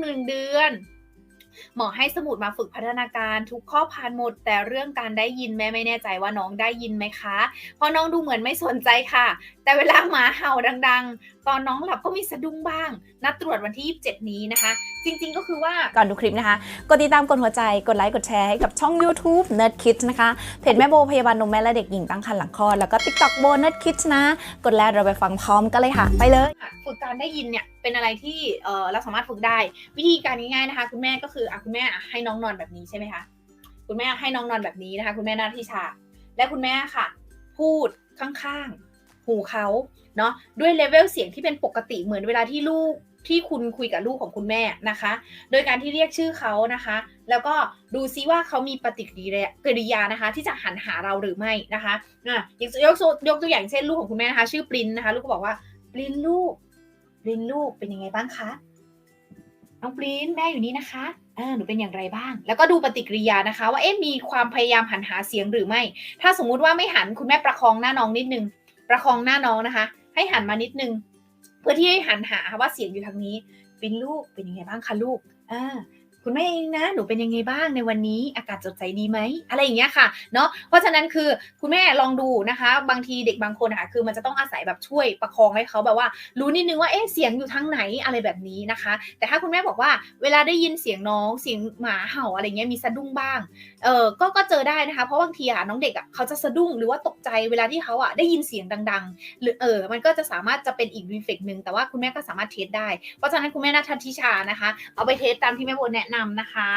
หนึ่งเดือน หมอให้สมุดมาฝึกพัฒนาการทุกข้อผ่านหมด แต่เรื่องการได้ยินแม่ไม่แน่ใจว่าน้องได้ยินไหมคะเพราะน้องดูเหมือนไม่สนใจค่ะ แต่เวลาหมาเห่าดัง ๆ ตอนน้องหลับก็มีสะดุ้งบ้าง นัดตรวจวันที่ 27 นี้นะคะ จริงๆก็คือว่าก่อนดูคลิปนะคะ กดติดตามกดหัวใจกดไลค์กดแชร์ให้กับช่อง YouTube Nerd Kids นะคะเพจแม่โบพยาบาลนมแม่และเด็กหญิงตั้งครรภ์หลังคลอดแล้วก็ TikTok โบ Nerd Kids นะ กดแล้วเราไปฟังพร้อมกันเลยค่ะ ไปเลยฝึกการได้ยินเนี่ยเป็นอะไรที่เออเราสามารถฝึกได้ วิธีการง่ายๆนะคะ คุณแม่ก็คืออะคุณแม่ให้น้องนอนแบบนี้ใช่ไหมคะคุณแม่ให้น้องนอนแบบนี้นะคะ คุณแม่หน้าที่ชาและคุณแม่ค่ะ พูดข้างๆ หูเขาเนาะด้วยเลเวลเสียงที่เป็นปกติเหมือนเวลาที่ลูกที่คุณคุยกับลูกของคุณแม่นะคะ โดยการที่เรียกชื่อเขานะคะ แล้วก็ดูซิว่าเขามีปฏิกิริยากิริยานะคะ ที่จะหันหาเราหรือไม่นะคะอะยกยกยกตัวอย่างเช่นลูกของคุณแม่นะคะ ชื่อปรินนะคะ ลูกก็บอกว่าปรินลูกปรินลูกเป็นยังไงบ้างคะ น้องปรินแม่อยู่นี่นะคะเออหนูเป็นอย่างไรบ้าง แล้วก็ดูปฏิกิริยานะคะ ว่าเอ๊ะมีความพยายามหันหาเสียงหรือไม่ ถ้าสมมุติว่าไม่หันคุณแม่ประคองหน้าน้องนิดนึง ประคองหน้าน้องนะคะ ให้หันมานิดนึง เพื่อที่ให้หันหาว่าเสียงอยู่ทางนี้ปรินลูกเป็นยังไงบ้างคะลูกอ่า คุณแม่เองนะ หนูเป็นยังไงบ้างในวันนี้ อากาศสดใสดีไหม อะไรอย่างเงี้ยค่ะ เนาะเพราะฉะนั้นคือคุณแม่ลองดูนะคะ บางทีเด็กบางคนนะคะคือมันจะต้องอาศัยแบบช่วยประคองให้เขาแบบว่า รู้นิดนึงว่า เอ๊ะ เสียงอยู่ทางไหนอะไรแบบนี้นะคะ แต่ถ้าคุณแม่บอกว่า เวลาได้ยินเสียงน้อง เสียงหมาเห่าอะไรเงี้ย มีสะดุ้งบ้าง เออก็ ก็เจอได้นะคะ เพราะบางทีอะน้องเด็กอะเขาจะสะดุ้งหรือว่าตกใจเวลาที่เขาอะได้ยินเสียงดัง ๆ หรือเออ มันก็จะสามารถจะเป็นอีกรีเฟกหนึ่งแต่ว่าคุณแม่ก็สามารถเทสได้ เพราะฉะนั้นคุณแม่นัททิชานะคะ เอาไปเทสตามที่แม่โบแนะนำนะคะ